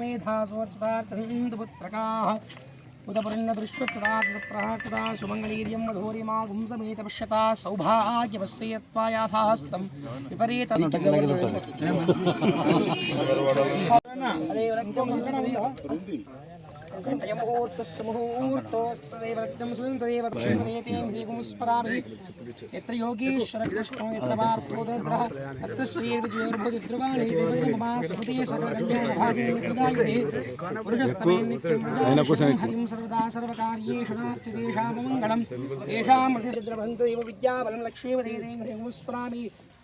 मेधासोर्चितार्थसिन्दुपुत्रकाः उदपुरिन्नदृश्वचितार्थप्रहार्चिता सुमङ्गलीर्यं मधोरिमा गुंसमेत पश्यता सौभाग्यवस्यत्वायाथाहस्तं विपरीत अयमुहूर्तः समुहूर्तोः तदेवं सुन्दरेव क्षेमयति ह्रीगुंस्पदाभिः यत्र योगीश्वरकृष्णो यत्र वार्थोदग्रः तत्र श्रीर्जयोर्भुजद्रुवाणी देवममा स्मृतिः सकलकल्याणभागे पुरुषस्तमे नित्यं हरिं सर्वदा सर्वकार्येषु नास्ति तेषां मङ्गलम् येषां मृतिद्रभन्त एव विद्याबलं लक्ष्मीपदे ह्रीगुंस्परामि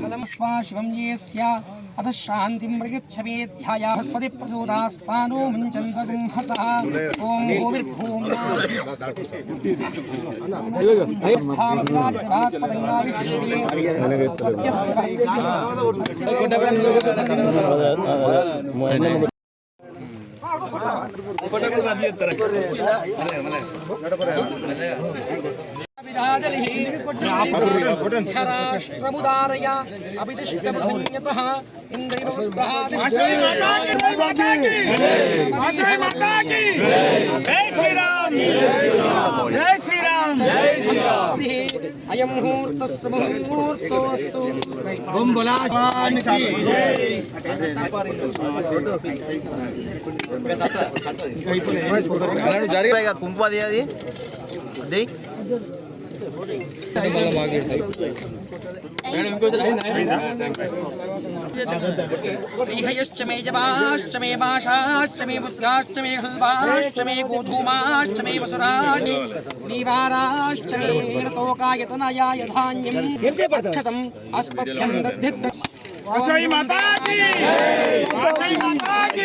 फलमस्माशिवम्येस्या अथ शान्तिं मृगच्छवेध्याया बृहस्पति प्रचोदास्तानो मुञ्चन्द्रगुंहसः ॐ भूमिर्भूम्ना ऊपर तक बता दिए तरह జై శ్రీరామ్ అయం ముహూర్తస్సు ముహూర్తోస్తు జరిగా కుంపు అది అది ष्टमे जवाष्टमे माषाष्टमे मुद्गाष्टमे हल्वाष्टमे गोधूमाष्टमे वसुराणि नीवाराष्टमे रतोकायतनया यधान्यम् क्षतम् अस्मभ्यम् दध्यत् माता की माता की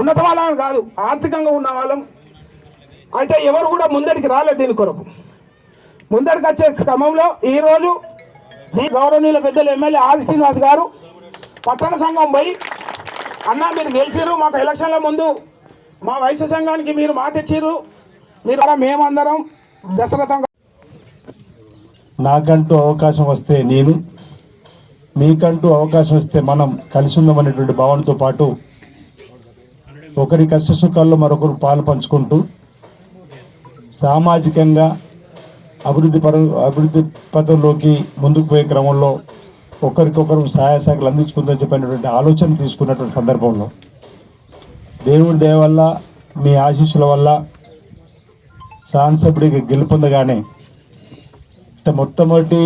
ఉన్నత వాళ్ళం కాదు ఆర్థికంగా ఉన్న వాళ్ళం అయితే ఎవరు కూడా ముందడికి రాలేదు దీని కొరకు. ముందడికి వచ్చే క్రమంలో ఈరోజు ఈ గౌరవనీయుల పెద్దలు ఎమ్మెల్యే ఆది శ్రీనివాస్ గారు పట్టణ సంఘం పోయి అన్న మీరు గెలిచిరు మాకు ఎలక్షన్ల ముందు మా వైశ్య సంఘానికి మీరు మాట ఇచ్చిర్రు. మీరు అలా మేమందరం దశరథం నాకంటూ అవకాశం వస్తే నేను మీకంటూ అవకాశం వస్తే మనం కలిసి ఉందామనేటువంటి భావనతో పాటు ఒకరి కష్ట సుఖాల్లో మరొకరు పాలు పంచుకుంటూ సామాజికంగా అభివృద్ధి పర అభివృద్ధి పథంలోకి ముందుకు పోయే క్రమంలో ఒకరికొకరు సహాయ శాఖలు అందించుకుందని చెప్పినటువంటి ఆలోచన తీసుకున్నటువంటి సందర్భంలో దేవుడి దయ వల్ల మీ ఆశీస్సుల వల్ల శాసనసభ్యుడికి గెలుపొందగానే అంటే మొట్టమొదటి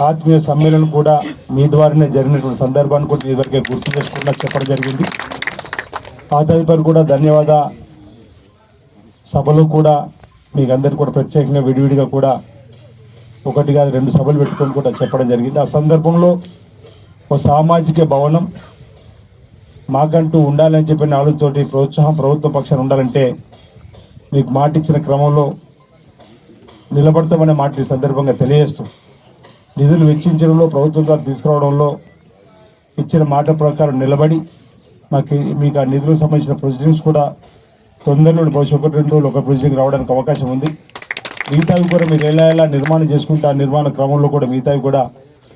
ఆత్మీయ సమ్మేళనం కూడా మీ ద్వారానే జరిగినటువంటి సందర్భాన్ని కూడా ఇదివరకే గుర్తు చేసుకుంటా చెప్పడం జరిగింది. ఆ కూడా ధన్యవాద. సభలో కూడా మీకు అందరికీ కూడా ప్రత్యేకంగా విడివిడిగా కూడా ఒకటి కాదు రెండు సభలు పెట్టుకొని కూడా చెప్పడం జరిగింది. ఆ సందర్భంలో ఒక సామాజిక భవనం మాకంటూ ఉండాలని చెప్పిన ఆలోచనతోటి ప్రోత్సాహం ప్రభుత్వ పక్షాన్ని ఉండాలంటే మీకు మాట ఇచ్చిన క్రమంలో నిలబడతామనే మాట సందర్భంగా తెలియజేస్తూ నిధులు వెచ్చించడంలో ప్రభుత్వం ద్వారా తీసుకురావడంలో ఇచ్చిన మాట ప్రకారం నిలబడి మాకు మీకు ఆ నిధులకు సంబంధించిన ప్రొసీడింగ్స్ కూడా తొందరలో బహుశా ఒకటి రెండు రోజులు ఒక ప్రొసీడింగ్ రావడానికి అవకాశం ఉంది. మిగతావి కూడా మీరు ఎలా ఎలా నిర్మాణం చేసుకుంటే ఆ నిర్మాణ క్రమంలో కూడా మిగతావి కూడా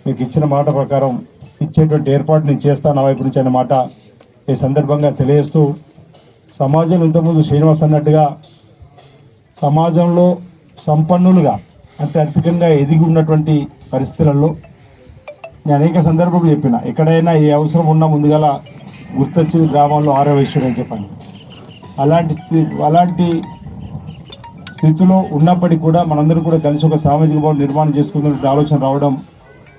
మీకు ఇచ్చిన మాట ప్రకారం ఇచ్చేటువంటి ఏర్పాటు నేను చేస్తాను నా వైపు నుంచి అనే మాట ఈ సందర్భంగా తెలియజేస్తూ సమాజంలో ఇంతకుముందు శ్రీనివాస్ అన్నట్టుగా సమాజంలో సంపన్నులుగా అంటే అధికంగా ఎదిగి ఉన్నటువంటి పరిస్థితులలో నేను అనేక సందర్భాలు చెప్పిన. ఎక్కడైనా ఏ అవసరం ఉన్నా ముందుగల గుర్తొచ్చేది గ్రామాల్లో ఆరవేశ్వరు అని చెప్పండి. అలాంటి అలాంటి స్థితిలో ఉన్నప్పటికీ కూడా మనందరం కూడా కలిసి ఒక సామాజిక భవనం నిర్మాణం చేసుకున్న ఆలోచన రావడం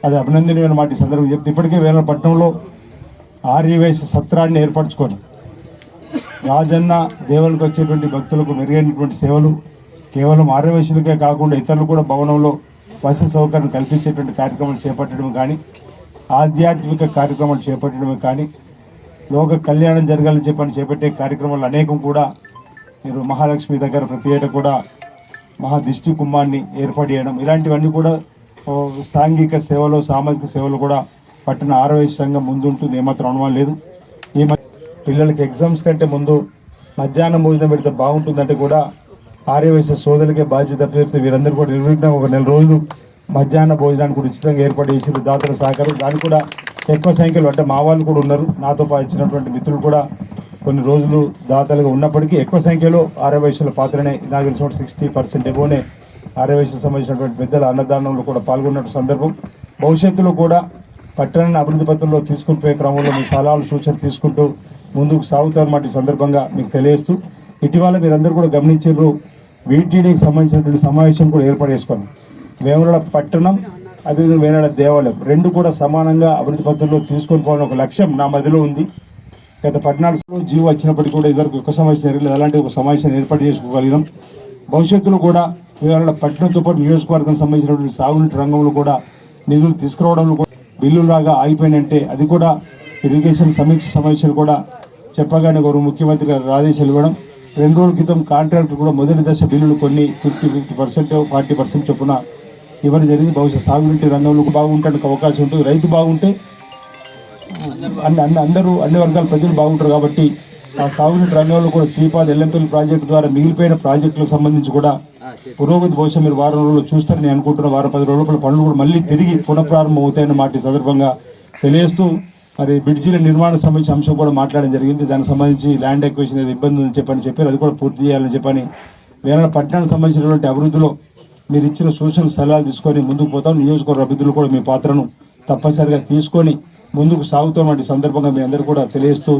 అది అభినందనీయమైన మాట ఈ సందర్భం చెప్తే ఇప్పటికే వేలపట్నంలో పట్టణంలో సత్రాన్ని ఏర్పరచుకొని రాజన్న దేవునికి వచ్చేటువంటి భక్తులకు మెరుగైనటువంటి సేవలు కేవలం ఆర్యవేశులకే కాకుండా ఇతరులు కూడా భవనంలో వసతి సౌకర్యం కల్పించేటువంటి కార్యక్రమాలు చేపట్టడం కానీ ఆధ్యాత్మిక కార్యక్రమాలు చేపట్టడమే కానీ లోక కళ్యాణం జరగాలని చెప్పని చేపట్టే కార్యక్రమాలు అనేకం కూడా మీరు మహాలక్ష్మి దగ్గర ప్రతి ఏటా కూడా మహా దిష్టి కుమ్మాన్ని ఏర్పాటు చేయడం. ఇలాంటివన్నీ కూడా సాంఘిక సేవలు సామాజిక సేవలు కూడా పట్టణ ఆరోగ్య సంఘం ముందుంటుంది. ఏమాత్రం అనుమానం లేదు. ఈ పిల్లలకి ఎగ్జామ్స్ కంటే ముందు మధ్యాహ్నం భోజనం పెడితే బాగుంటుందంటే కూడా ఆర్యవైశ్య సోదరులకే బాధ్యత పేరుతో వీరందరూ కూడా నిర్విఘ్నం ఒక నెల రోజులు మధ్యాహ్న భోజనానికి కూడా ఉచితంగా ఏర్పాటు చేసి దాతల సహకారం. దాన్ని కూడా ఎక్కువ సంఖ్యలో అంటే మా వాళ్ళు కూడా ఉన్నారు. నాతో పాటు ఇచ్చినటువంటి మిత్రులు కూడా కొన్ని రోజులు దాతలుగా ఉన్నప్పటికీ ఎక్కువ సంఖ్యలో ఆర్యవైశ్యుల పాత్రనే నాకు తెలిసిన సిక్స్టీ పర్సెంట్ ఎగోనే ఆర్యవైశ్యులకు సంబంధించినటువంటి పెద్దల అన్నదానంలో కూడా పాల్గొన్న సందర్భం. భవిష్యత్తులో కూడా పట్టణాన్ని అభివృద్ధి పత్రంలో తీసుకుని పోయే క్రమంలో మీ సలహాలు సూచనలు తీసుకుంటూ ముందుకు సాగుతారన్నమాట ఈ సందర్భంగా మీకు తెలియజేస్తూ. ఇటీవల మీరందరూ కూడా గమనించారు వీటీడీకి సంబంధించినటువంటి సమావేశం కూడా ఏర్పాటు చేసుకోండి వేములవాడ పట్టణం అదేవిధంగా వేనాడ దేవాలయం. రెండు కూడా సమానంగా అభివృద్ధి పద్ధతుల్లో తీసుకొని పోవాలని ఒక లక్ష్యం నా మధ్యలో ఉంది. గత పద్నాలుగు జీవో వచ్చినప్పటికీ కూడా ఇదివరకు ఒక సమావేశం జరగలేదు. అలాంటి ఒక సమావేశాన్ని ఏర్పాటు చేసుకోగలిగినాం. భవిష్యత్తులో కూడా ఇవాళ పట్టణంతో పాటు నియోజకవర్గం సంబంధించినటువంటి సాగునీటి రంగంలో కూడా నిధులు తీసుకురావడంలో కూడా బిల్లులాగా ఆగిపోయినంటే అది కూడా ఇరిగేషన్ సమీక్ష సమావేశాలు కూడా చెప్పగానే గౌరవ ముఖ్యమంత్రి గారు ఆదేశాలు ఇవ్వడం. రెండు రోజుల క్రితం కాంట్రాక్టర్ కూడా మొదటి దశ బిల్లులు కొన్ని fifty fifty percent forty percent చొప్పున ఇవ్వడం జరిగింది. బహుశా సాగునీటి రంగంలో బాగుంటానికి అవకాశం ఉంటుంది. రైతు బాగుంటే అన్ని అన్ని అందరూ అన్ని వర్గాల ప్రజలు బాగుంటారు కాబట్టి ఆ సాగునీటి రంగంలో కూడా శ్రీపాద్ ఎల్లంపల్లి ప్రాజెక్టు ద్వారా మిగిలిపోయిన ప్రాజెక్టులకు సంబంధించి కూడా పురోగతి బహుశా మీరు వారం రోజులు చూస్తారని నేను అనుకుంటున్న. వారం పది రోజుల లోపల పనులు కూడా మళ్ళీ తిరిగి పునఃప్రారంభం అవుతాయని మాట సందర్భంగా తెలియజేస్తూ మరి బ్రిడ్జిల నిర్మాణ సంబంధించిన అంశం కూడా మాట్లాడడం జరిగింది. దానికి సంబంధించి ల్యాండ్ ఎక్వేషన్ ఏదో ఇబ్బంది ఉందని చెప్పని చెప్పారు అది కూడా పూర్తి చేయాలని చెప్పని వేరే పట్టణానికి సంబంధించినటువంటి అభివృద్ధిలో మీరు ఇచ్చిన సూచనలు సలహాలు తీసుకొని ముందుకు పోతాం. నియోజకవర్గ అభివృద్ధిలో కూడా మీ పాత్రను తప్పనిసరిగా తీసుకొని ముందుకు సాగుతున్నటువంటి సందర్భంగా మీ అందరూ కూడా తెలియజేస్తూ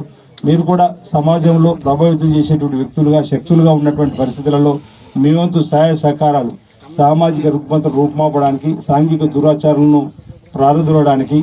మీరు కూడా సమాజంలో ప్రభావితం చేసేటువంటి వ్యక్తులుగా శక్తులుగా ఉన్నటువంటి పరిస్థితులలో మీ వంతు సహాయ సహకారాలు సామాజిక రుగ్మత రూపుమాపడానికి సాంఘిక దురాచారాలను ప్రారంభించడానికి